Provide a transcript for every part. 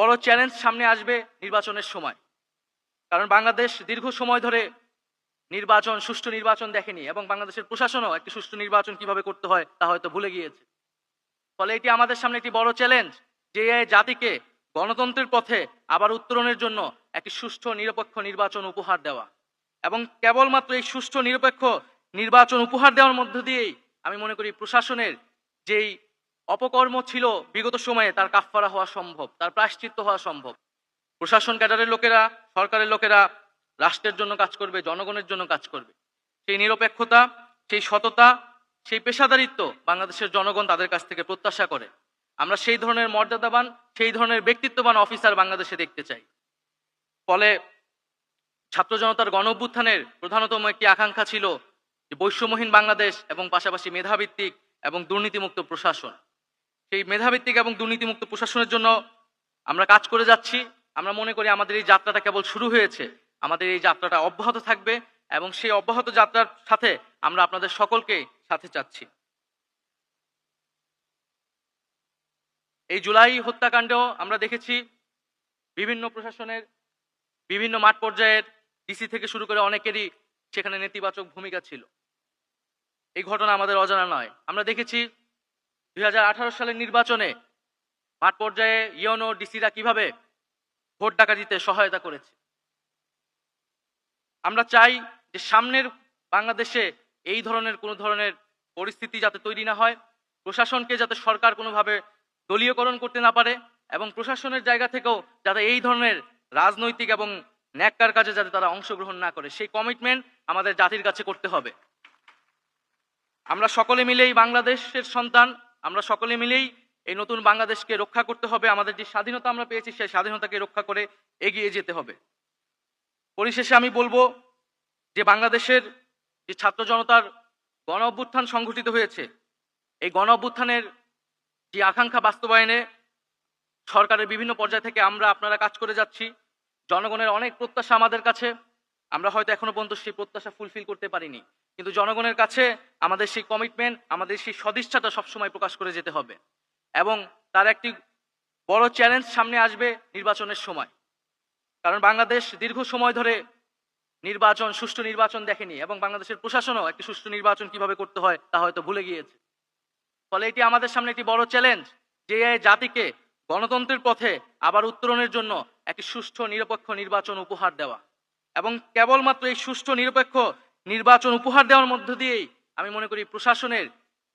বড় চ্যালেঞ্জ সামনে আসবে নির্বাচনের সময়। কারণ বাংলাদেশ দীর্ঘ সময় ধরে নির্বাচন, সুষ্ঠু নির্বাচন দেখেনি এবং বাংলাদেশের প্রশাসনও একটি সুষ্ঠু নির্বাচন কীভাবে করতে হয় তা হয়তো ভুলে গিয়েছে। ফলে এটি আমাদের সামনে একটি বড় চ্যালেঞ্জ যে জাতিকে গণতন্ত্রের পথে আবার উত্তরণের জন্য একটি সুষ্ঠু, নিরপেক্ষ নির্বাচন উপহার দেওয়া। এবং কেবলমাত্র এই সুষ্ঠু, নিরপেক্ষ নির্বাচন উপহার দেওয়ার মধ্য দিয়েই আমি মনে করি প্রশাসনের যেই অপকর্ম ছিল বিগত সময়ে তার কাফফারা হওয়া সম্ভব, তার প্রায়শ্চিত্ত হওয়া সম্ভব। প্রশাসন ক্যাডারের লোকেরা, সরকারের লোকেরা রাষ্ট্রের জন্য কাজ করবে, জনগণের জন্য কাজ করবে। সেই নিরপেক্ষতা, সেই সততা, সেই পেশাদারিত্ব বাংলাদেশের জনগণ তাদের কাছ থেকে প্রত্যাশা করে। আমরা সেই ধরনের মর্যাদাবান, সেই ধরনের ব্যক্তিত্ববান অফিসার বাংলাদেশে দেখতে চাই। ফলে ছাত্র জনতার গণ অভ্যুত্থানের প্রধানতম একটি আকাঙ্ক্ষা ছিল যে বৈষম্যহীন বাংলাদেশ এবং পাশাপাশি মেধাভিত্তিক এবং দুর্নীতিমুক্ত প্রশাসন। সেই মেধাভিত্তিক এবং দুর্নীতিমুক্ত প্রশাসনের জন্য আমরা কাজ করে যাচ্ছি। আমরা মনে করি আমাদের এই যাত্রাটা কেবল শুরু হয়েছে। আমাদের এই যাত্রাটা অব্যাহত থাকবে এবং সেই অব্যাহত যাত্রার সাথে আমরা আপনাদের সকলকে সাথে চাচ্ছি এই জুলাই হত্যাকাণ্ডেও আমরা দেখেছি বিভিন্ন প্রশাসনের বিভিন্ন মাঠ পর্যায়ের ডিসি থেকে শুরু করে অনেকেরই সেখানে নেতিবাচক ভূমিকা ছিল। এই ঘটনা আমাদের অজানা নয়। আমরা দেখেছি দুই হাজার আঠারো সালের নির্বাচনে মাঠ পর্যায়ে ইয়নো ডিসিরা কীভাবে ভোট ডাকাতিতে সহায়তা করেছে? আমরা চাই যে সামনের বাংলাদেশে এই ধরনের কোনো ধরনের পরিস্থিতি যাতে তৈরি না হয়, প্রশাসনকে যাতে সরকার কোনোভাবে দলীয়করণ করতে না পারে এবং প্রশাসনের জায়গা থেকেও যাতে এই ধরনের রাজনৈতিক এবং ন্যাক্কার কাজে যাতে তারা অংশগ্রহণ না করে। সেই কমিটমেন্ট আমাদের জাতির কাছে করতে হবে। আমরা সকলে মিলেই বাংলাদেশের সন্তান আমরা সকলে মিলেই এই নতুন বাংলাদেশকে রক্ষা করতে হবে। আমাদের যে স্বাধীনতা আমরা পেয়েছি, সেই স্বাধীনতাকে রক্ষা করে এগিয়ে যেতে হবে। পরিশেষে আমি বলব যে বাংলাদেশের যে ছাত্র জনতার গণ অভ্যুত্থান সংঘটিত হয়েছে, এই গণ অভ্যুত্থানের যে আকাঙ্ক্ষা বাস্তবায়নে সরকারের বিভিন্ন পর্যায় থেকে আমরা আপনারা কাজ করে যাচ্ছি। জনগণের অনেক প্রত্যাশা আমাদের কাছে। আমরা হয়তো এখনও পর্যন্ত সেই প্রত্যাশা ফুলফিল করতে পারিনি। কিন্তু জনগণের কাছে আমাদের সেই কমিটমেন্ট আমাদের সেই সদিচ্ছাটা সবসময় প্রকাশ করে যেতে হবে। এবং তার একটি বড় চ্যালেঞ্জ সামনে আসবে নির্বাচনের সময়। কারণ বাংলাদেশ দীর্ঘ সময় ধরে নির্বাচন, সুষ্ঠু নির্বাচন দেখেনি এবং বাংলাদেশের প্রশাসনও একটি সুষ্ঠু নির্বাচন কীভাবে করতে হয় তা হয়তো ভুলে গিয়েছে। ফলে এটি আমাদের সামনে একটি বড় চ্যালেঞ্জ যে জাতিকে গণতন্ত্রের পথে আবার উত্তরণের জন্য একটি সুষ্ঠু, নিরপেক্ষ নির্বাচন উপহার দেওয়া। এবং কেবলমাত্র এই সুষ্ঠু, নিরপেক্ষ নির্বাচন উপহার দেওয়ার মধ্য দিয়েই আমি মনে করি প্রশাসনের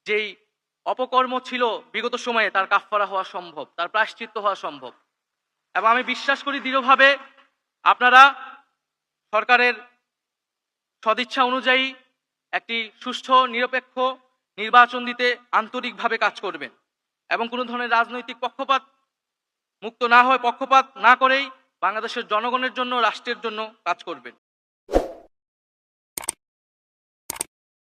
যেই অপকর্ম ছিল বিগত সময়ে তার কাফফারা হওয়া সম্ভব, তার প্রায়শ্চিত্ত হওয়া সম্ভব। এবং আমি বিশ্বাস করি দৃঢ়ভাবে আপনারা সরকারের সদিচ্ছা অনুযায়ী একটি সুষ্ঠু, নিরপেক্ষ নির্বাচন দিতে আন্তরিকভাবে কাজ করবেন। এবং কোনো ধরনের রাজনৈতিক পক্ষপাত মুক্ত না হয় পক্ষপাত না করেই বাংলাদেশের জনগণের জন্য, রাষ্ট্রের জন্য কাজ করবেন।